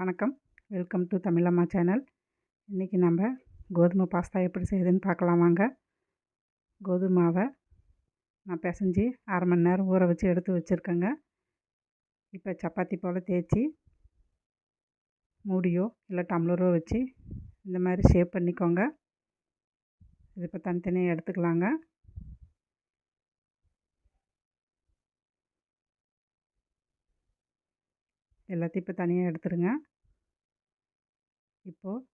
வணக்கம். Welcome to தமிழம்மா channel இன்றைக்கி நம்ம கோதுமை பாஸ்தா எப்படி செய்யுதுன்னு பார்க்கலாம் வாங்க. கோதுமாவை மாவை நான் பிசைஞ்சு அரை மணி நேரம் ஊற வச்சு எடுத்து வச்சுருக்கேங்க. இப்போ சப்பாத்தி போல் தேய்ச்சி மூடியோ இல்லை டம்ளரோ வச்சு இந்த மாதிரி ஷேப் பண்ணிக்கோங்க. இது இப்போ தனித்தனியாக எடுத்துக்கலாங்க. எல்லாத்தையும் இப்போ தனியாக எடுத்துருங்க. இப்போது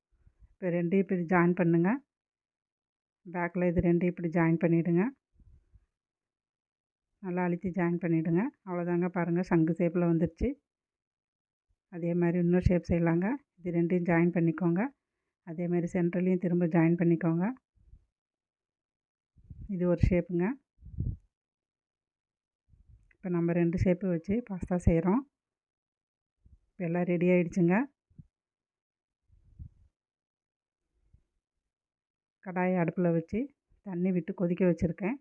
இப்போ ரெண்டையும் இப்படி ஜாயின் பண்ணுங்க. பேக்கில் இது ரெண்டையும் இப்படி ஜாயின் பண்ணிவிடுங்க நல்லா அழுத்தி ஜாயின் பண்ணிவிடுங்க அவ்வளோதாங்க பாருங்கள் சங்கு ஷேப்பில் வந்துடுச்சு அதே மாதிரி இன்னொரு ஷேப் செய்யலாங்க. இது ரெண்டையும் ஜாயின் பண்ணிக்கோங்க. அதே மாதிரி சென்ட்ரலையும் திரும்ப ஜாயின் பண்ணிக்கோங்க. இது ஒரு ஷேப்புங்க இப்போ நம்ம ரெண்டு ஷேப்பு வச்சு பாஸ்தா செய்கிறோம் இப்போ எல்லாம் ரெடி ஆகிடுச்சுங்க கடாயை அடுப்பில் வச்சு தண்ணி விட்டு கொதிக்க வச்சுருக்கேன்.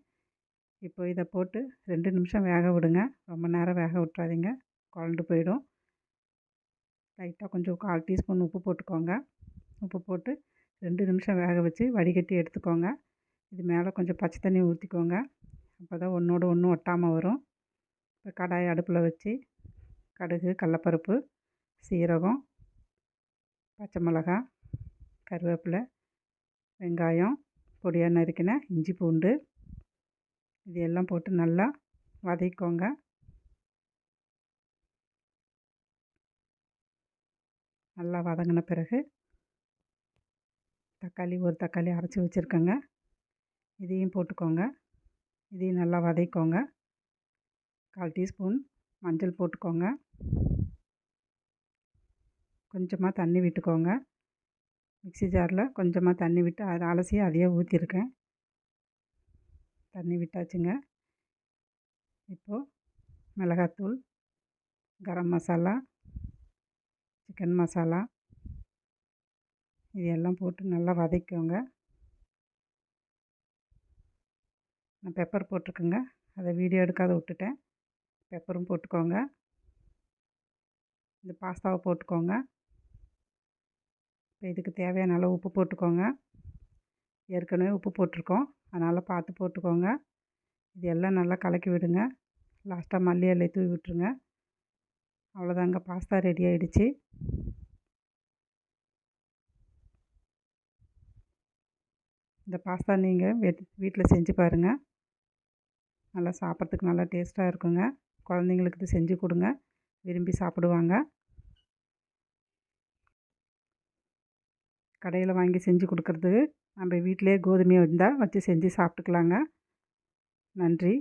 இப்போ இதை போட்டு ரெண்டு நிமிஷம் வேக விடுங்க. ரொம்ப நேரம் வேக விட்றாதீங்க குழண்டு போயிடும். லைட்டாக கொஞ்சம் கால் டீஸ்பூன் உப்பு போட்டுக்கோங்க. உப்பு போட்டு ரெண்டு நிமிஷம் வேக வச்சு வடிகட்டி எடுத்துக்கோங்க. இது மேலே கொஞ்சம் பச்சை தண்ணி ஊற்றிக்கோங்க. அப்போ தான் ஒன்றோடு ஒன்றும் ஒட்டாமல் வரும். இப்போ கடாயை அடுப்பில் வச்சு கடுகு கடலப்பருப்பு சீரகம் பச்சை மிளகா கருவேப்பிலை வெங்காயம் பொடியாக நறுக்கின இஞ்சி பூண்டு. இது எல்லாம் போட்டு நல்லா வதக்கிக்கோங்க. நல்லா வதங்கின பிறகு தக்காளி ஒரு தக்காளி அரைச்சி வச்சுருக்கேங்க. இதையும் போட்டுக்கோங்க. இதையும் நல்லா வதக்கிக்கோங்க. கால் டீஸ்பூன் மஞ்சள் போட்டுக்கோங்க. கொஞ்சமாக தண்ணி விட்டுக்கோங்க. மிக்ஸி ஜாரில் கொஞ்சமாக தண்ணி விட்டு அதை அலசி அதையே ஊற்றிருக்கேன் தண்ணி விட்டாச்சுங்க. இப்போது மிளகாத்தூள் கரம் மசாலா சிக்கன் மசாலா இது எல்லாம் போட்டு நல்லா வதக்கோங்க நான் பெப்பர் போட்டிருக்கேங்க. அதை வீடியோ எடுக்காத விட்டுட்டேன். பெப்பரும் போட்டுக்கோங்க. இந்த பாஸ்தாவை போட்டுக்கோங்க. இப்போ இதுக்கு தேவையான அளவு உப்பு போட்டுக்கோங்க. ஏற்கனவே உப்பு போட்டிருக்கோம். அதனால் பார்த்து போட்டுக்கோங்க. இது எல்லாம் நல்லா கலக்கி விடுங்க. லாஸ்ட்டாக மல்லி இலையை தூவி விட்டுருங்க. அவ்வளோதாங்க. பாஸ்தா ரெடி ஆகிடுச்சு இந்த பாஸ்தா நீங்கள் வீட்டில் செஞ்சு பாருங்கள் நல்லா சாப்பிட்றதுக்கு நல்லா டேஸ்ட்டாக இருக்குங்க. குழந்தைங்களுக்கு இது செஞ்சு கொடுங்க. விரும்பி சாப்பிடுவாங்க. கடையில் வாங்கி செஞ்சு கொடுக்கறதுக்கு நம்ம வீட்டிலே கோதுமையை இருந்தால் வச்சு செஞ்சு சாப்பிட்டுக்கலாங்க நன்றி.